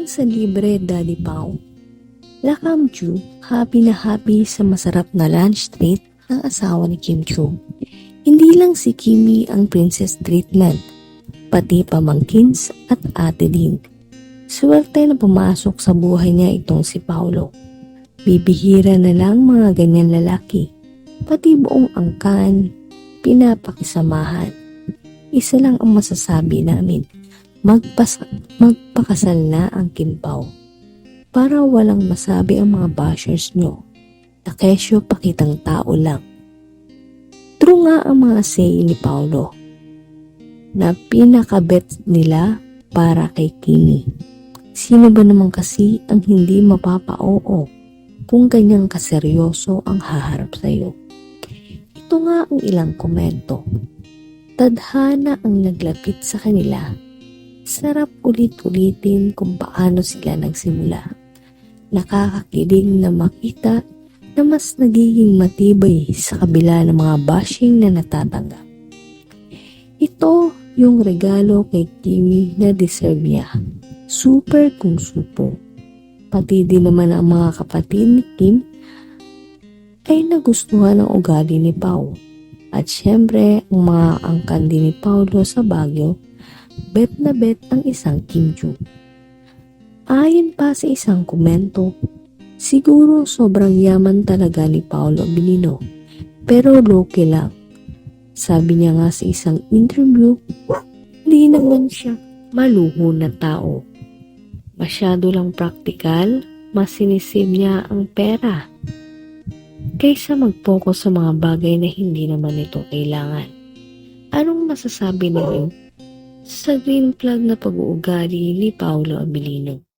Ayon sa libre Daddy Pau, Lakam Ju happy na happy sa masarap na lunch treat ng asawa ni Kim Chu. Hindi lang si Kimi ang princess treatment, pati pamangkins at ate din. Swerte na pumasok sa buhay niya itong si Paulo. Bibihira na lang mga ganyan lalaki, pati buong angkan, pinapakisamahan. Isa lang ang masasabi namin, magpas magpakasal na ang Kimpaw. Para walang masabi ang mga bashers nyo, na kesyo pakitang tao lang. True nga ang mga say ni Paulo, na pinakabet nila para kay Kimi. Sino ba naman kasi ang hindi mapapa-oo kung ganyang kaseryoso ang haharap sa'yo? Ito nga ang ilang komento. Tadhana ang naglapit sa kanila. Sarap ulit-ulitin kung paano sila nagsimula. Nakakakilig na makita na mas nagiging matibay sa kabila ng mga bashing na natatanggap. Ito yung regalo kay Kimi na deserve niya. Super kung supo. Pati din naman ang mga kapatid ni Kim ay nagustuhan ng ugali ni Pau. At syempre, ang mga angkan din ni Paulo sa Baguio, bet na bet ang isang Kim Ju. Ayon pa sa isang komento, siguro sobrang yaman talaga ni Paolo Benino, pero low-key lang. Sabi niya nga sa isang interview, hindi naman siya maluho na tao. Masyado lang praktikal, mas sinisave niya ang pera. Kaysa mag-focus sa mga bagay na hindi naman ito kailangan. Anong masasabi ninyo sa green flag na pag-uugali ni Paolo Abilino?